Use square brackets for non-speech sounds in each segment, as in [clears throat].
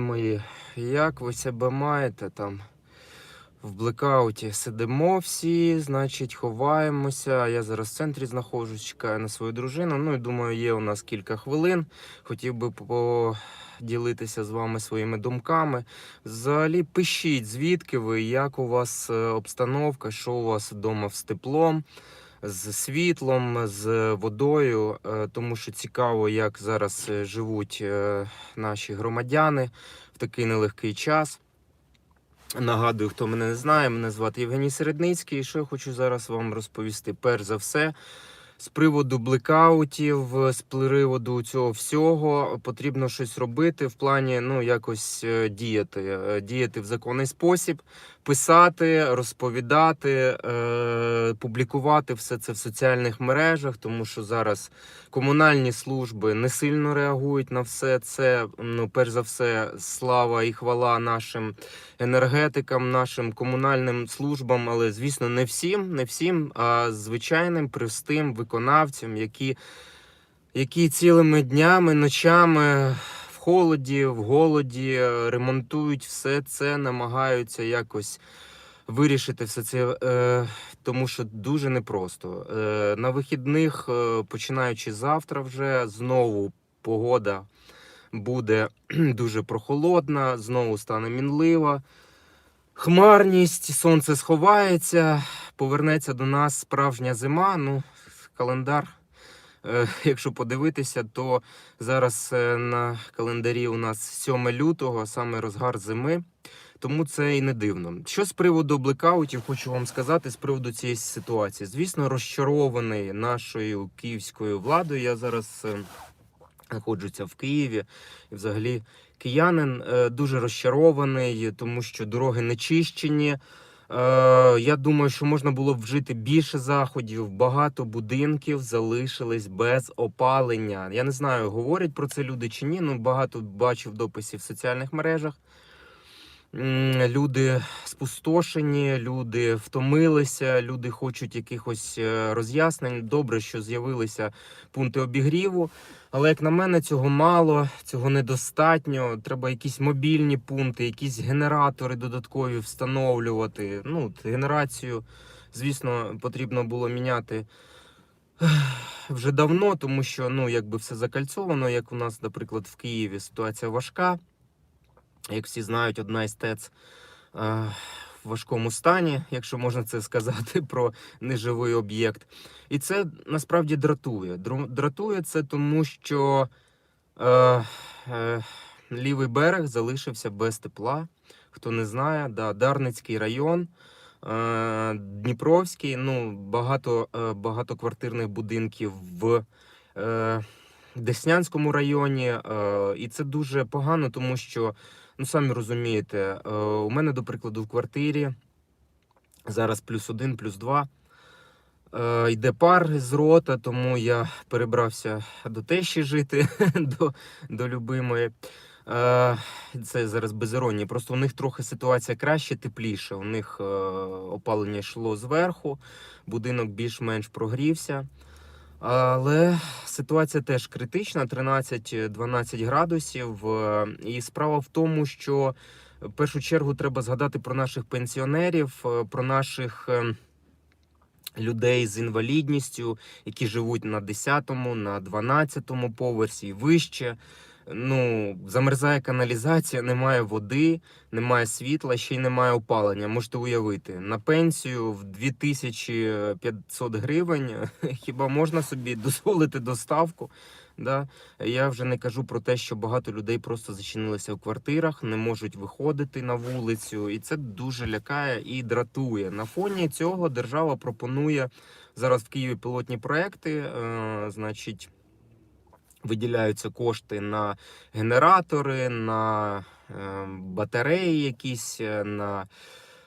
мої, як ви себе маєте там? В блекауті сидимо всі, значить, ховаємося. Я зараз в центрі знаходжусь, чекаю на свою дружину. Ну і думаю, є у нас кілька хвилин. Хотів би поділитися з вами своїми думками. Взагалі, пишіть, звідки ви, як у вас е, обстановка, що у вас вдома з теплом, з світлом, з водою, Е, тому що цікаво, як зараз е, живуть е, наші громадяни в такий нелегкий час. Нагадую, хто мене не знає, мене звати Євгеній Середницький. І що я хочу зараз вам розповісти? Перш за все, з приводу блекаутів, з приводу цього всього потрібно щось робити в плані ну якось діяти, діяти в законний спосіб, писати, розповідати, е, публікувати все це в соціальних мережах, тому що зараз комунальні служби не сильно реагують на все це. Ну, перш за все, слава і хвала нашим енергетикам, нашим комунальним службам, але звісно, не всім, не всім, а звичайним простим виконавцям, які, які цілими днями, ночами холоді, в голоді е, ремонтують все це, намагаються якось. Вирішити все це, е, тому що дуже непросто. Е, на вихідних, е, починаючи завтра, вже знову погода буде [clears throat] дуже прохолодна, знову стане мінлива. Хмарність, сонце сховається, повернеться до нас справжня зима. Ну, календар, якщо подивитися, то зараз е, на календарі у нас 7 лютого, саме розгар зими. Тому це і не дивно. Що з приводу блекаутів, хочу вам сказати з приводу цієї ситуації. Звісно, розчарований нашою київською владою. Я зараз е, знаходжуся в Києві, і взагалі киянин е, дуже розчарований, тому що дороги не чищені. Е, Я думаю, що можна було б вжити більше заходів. Багато будинків залишились без опалення. Я не знаю, говорять про це люди чи ні. Ну багато бачив дописів в соціальних мережах. Люди спустошені, люди втомилися, люди хочуть якихось е, роз'яснень. Добре, що з'явилися пункти обігріву. Але як на мене, цього мало, цього недостатньо. Треба якісь мобільні пункти, якісь генератори додаткові встановлювати. Ну, генерацію, звісно, потрібно було міняти вже давно, тому що ну, якби все закальцовано, як у нас, наприклад, в Києві ситуація важка. Як всі знають, одна із ТЕЦ е, в важкому стані, якщо можна це сказати, [laughs] про неживий об'єкт. І це насправді дратує. Дратує це тому, що е, е, лівий берег залишився без тепла. Хто не знає, да, Дарницький район, е, Дніпровський, ну, багато е, багатоквартирних будинків в е, Деснянському районі. Е, і це дуже погано, тому що, ну самі розумієте, е, у мене, до прикладу, в квартирі зараз плюс один, плюс два. Е, йде пар з рота, тому я перебрався до тещі жити, [laughs] до, до любимої. Е, це зараз без іронії. Просто у них трохи ситуація краще, тепліше. У них опалення йшло зверху, будинок більш-менш прогрівся. Але ситуація теж критична: 13-12 градусів. І справа в тому, що в першу чергу треба згадати про наших пенсіонерів, про наших. е, людей з інвалідністю, які живуть на 10-му, на 12-му поверсі і вище. Ну, замерзає каналізація, немає води, немає світла, ще й немає опалення. Можете уявити, на пенсію в 2500 гривень [laughs] хіба можна собі [laughs] дозволити доставку? Да? Я вже не кажу про те, що багато людей просто зачинилися в квартирах, не можуть виходити на вулицю, і це дуже лякає і дратує. На фоні цього держава пропонує зараз в Києві пілотні проекти. Е, значить, виділяються кошти на генератори, на е, батареї, якісь е, на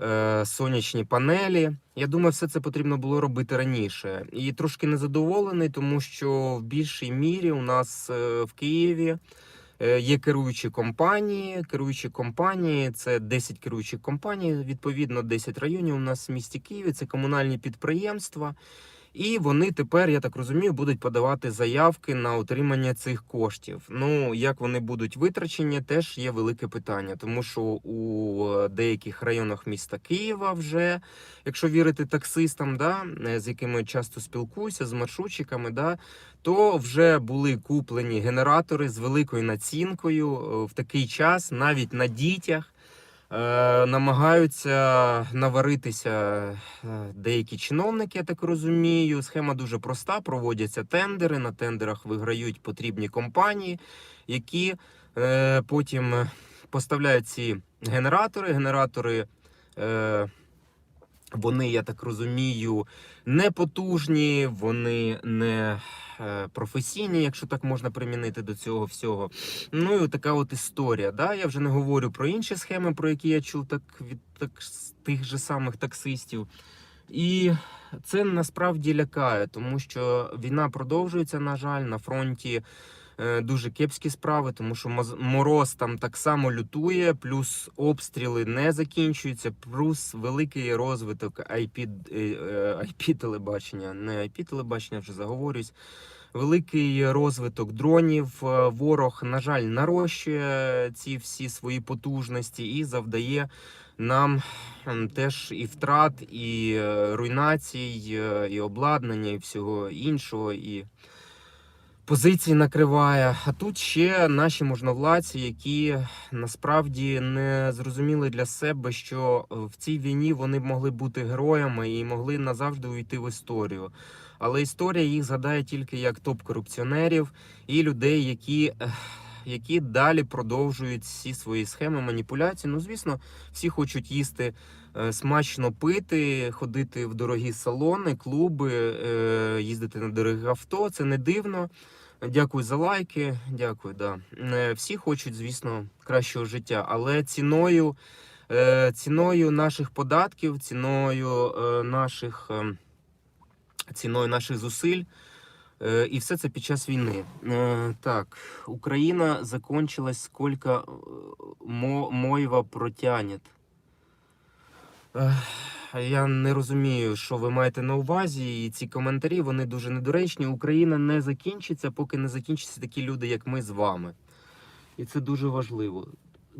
е, сонячні панелі. Я думаю, все це потрібно було робити раніше. І трошки незадоволений, тому що в більшій мірі у нас е, в Києві є керуючі компанії. Керуючі компанії це 10 керуючих компаній, відповідно, 10 районів у нас в місті Києві. Це комунальні підприємства. І вони тепер, я так розумію, будуть подавати заявки на отримання цих коштів. Ну, як вони будуть витрачені, теж є велике питання, тому що у е, деяких районах міста Києва вже, якщо вірити таксистам, да, е, з якими часто спілкуюся, з маршрутчиками, да, то вже були куплені генератори з великою націнкою е, в такий час, навіть на дітях. Е, намагаються наваритися е, деякі чиновники, я так розумію. Схема дуже проста. Проводяться тендери. На тендерах виграють потрібні компанії, які е, потім поставляють ці генератори. Генератори. Вони, я так розумію, не потужні, вони не е, професійні, якщо так можна примінити до цього всього. Ну і така от історія. Да? Я вже не говорю про інші схеми, про які я чув так від так, тих же самих таксистів. І це насправді лякає, тому що війна продовжується, на жаль, на фронті. Е, Дуже кепські справи, тому що мороз там так само лютує, плюс обстріли не закінчуються, плюс великий розвиток IP, е, е, IP телебачення, не IP телебачення, вже заговорюсь. Великий розвиток дронів. Ворог, на жаль, нарощує ці всі свої потужності і завдає нам ем, теж і втрат, і руйнацій, і обладнання, і всього іншого. І позиції накриває. А тут ще наші можновладці, які насправді не зрозуміли для себе, що е, в цій війні вони могли бути героями і могли назавжди увійти в історію. Але історія їх згадає тільки як топ-корупціонерів і людей, які, які далі продовжують всі свої схеми маніпуляцій. Ну, звісно, всі хочуть їсти смачно пити, ходити в дорогі салони, клуби, е, їздити на дорогих авто. Це не дивно. Дякую за лайки. Дякую, да. Е, Всі хочуть, звісно, кращого життя, але ціною, е, ціною наших податків, ціною е, наших. е, ціною наших зусиль. Е, І все це під час війни. Е, Так, Україна закончилась, скільки е, мо, Моєва протягне. Я не розумію, що ви маєте на увазі, і ці коментарі вони дуже недоречні. Україна не закінчиться, поки не закінчаться такі люди, як ми з вами. І це дуже важливо.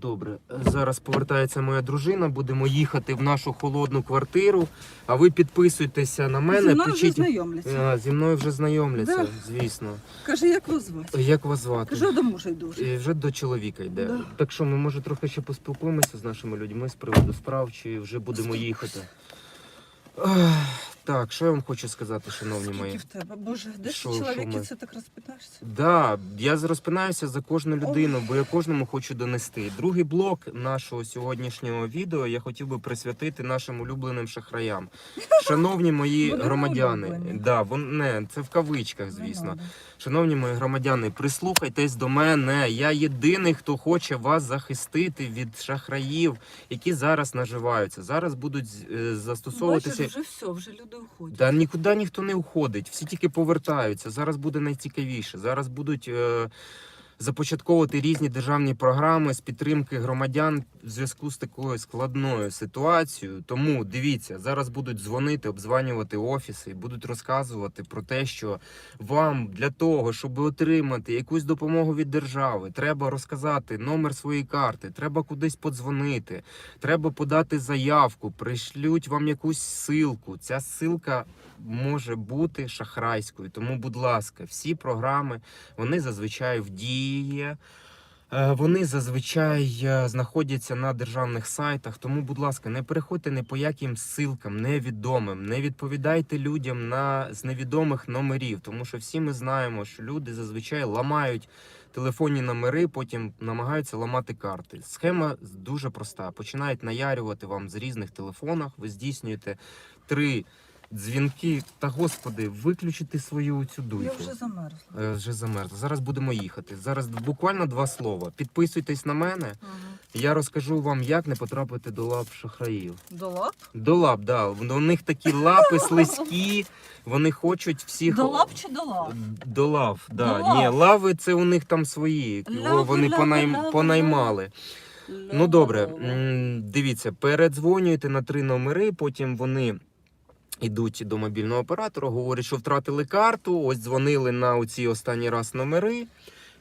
Добре, зараз повертається моя дружина. Будемо їхати в нашу холодну квартиру. А ви підписуйтеся на мене. Зі мною вже знайомляться. А, зі мною вже знайомляться, Да. звісно. Каже, як вас звати? Як вас звати? Кажу, до мужа йду вже. І вже до чоловіка йде. Да. Так що ми може трохи ще поспілкуємося з нашими людьми з приводу справ, чи вже будемо їхати. Ах, Так, що я вам хочу сказати, шановні Скільки мої. в тебе? Боже, де Що- ти що чоловіки ми? це так розпитаєшся? Да, я розпинаюся за кожну людину, бо я кожному хочу донести. Другий блок нашого сьогоднішнього відео я хотів би присвятити нашим улюбленим шахраям. [laughs] Шановні мої Вони громадяни, улюблені. да, вон, не, це в кавичках, звісно. Шановні мої громадяни, прислухайтесь до мене. Я єдиний, хто хоче вас захистити від шахраїв, які зараз наживаються. Зараз будуть е, застосовуватися. Бачиш, вже все, вже люди уходять. Да, нікуди ніхто не уходить, всі тільки повертаються. Зараз буде найцікавіше. Зараз будуть е, започатковувати різні державні програми з підтримки громадян в зв'язку з такою складною ситуацією. Тому дивіться, зараз будуть дзвонити, обзванювати офіси, будуть розказувати про те, що вам для того, щоб отримати якусь допомогу від держави, треба розказати номер своєї карти, треба кудись подзвонити, треба подати заявку, пришлють вам якусь силку. Ця силка може бути шахрайською. Тому, будь ласка, всі програми вони зазвичай в дії. Е, Вони зазвичай е, знаходяться на державних сайтах. Тому, будь ласка, не переходьте ні по яким ссылкам невідомим, не відповідайте людям на з невідомих номерів, тому що всі ми знаємо, що люди зазвичай ламають телефонні номери, потім намагаються ламати карти. Схема дуже проста. Починають наярювати вам з різних телефонів. Ви здійснюєте три дзвінки. Та господи, виключити свою цю дуйку. Я вже замерзла. Е, Вже замерзла. Зараз будемо їхати. Зараз буквально два слова. Підписуйтесь на мене. Ага. Я розкажу вам, як не потрапити до лап шахраїв. До лап? До лап, да. У них такі лапи слизькі. Вони хочуть всіх До лап чи до лап? До лав, да. До лав. Ні, лави це у них там свої. Лави, Вони лави, понайм... лави, понаймали. Ну добре, м, дивіться, передзвонюєте на три номери, потім вони Ідуть до мобільного оператора, говорять, що втратили карту. Ось дзвонили на оці останній раз номери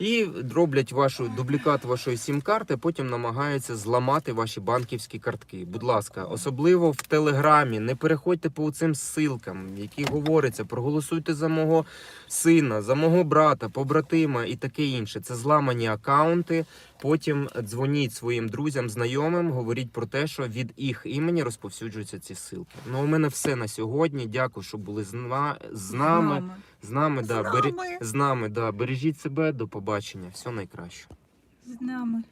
і роблять вашу дублікат вашої сім-карти, потім намагаються зламати ваші банківські картки. Будь ласка, особливо в телеграмі, не переходьте по цим ссылкам, які говоряться, проголосуйте за мого сина, за мого брата, побратима і таке інше. Це зламані акаунти. Потім дзвоніть своїм друзям, знайомим, говоріть про те, що від їх імені розповсюджуються ці ссылки. Ну, у мене все на сьогодні. Дякую, що були з нами. З нами, З да, нами. з нами, да. Бережіть себе, до побачення. Все найкраще. З нами.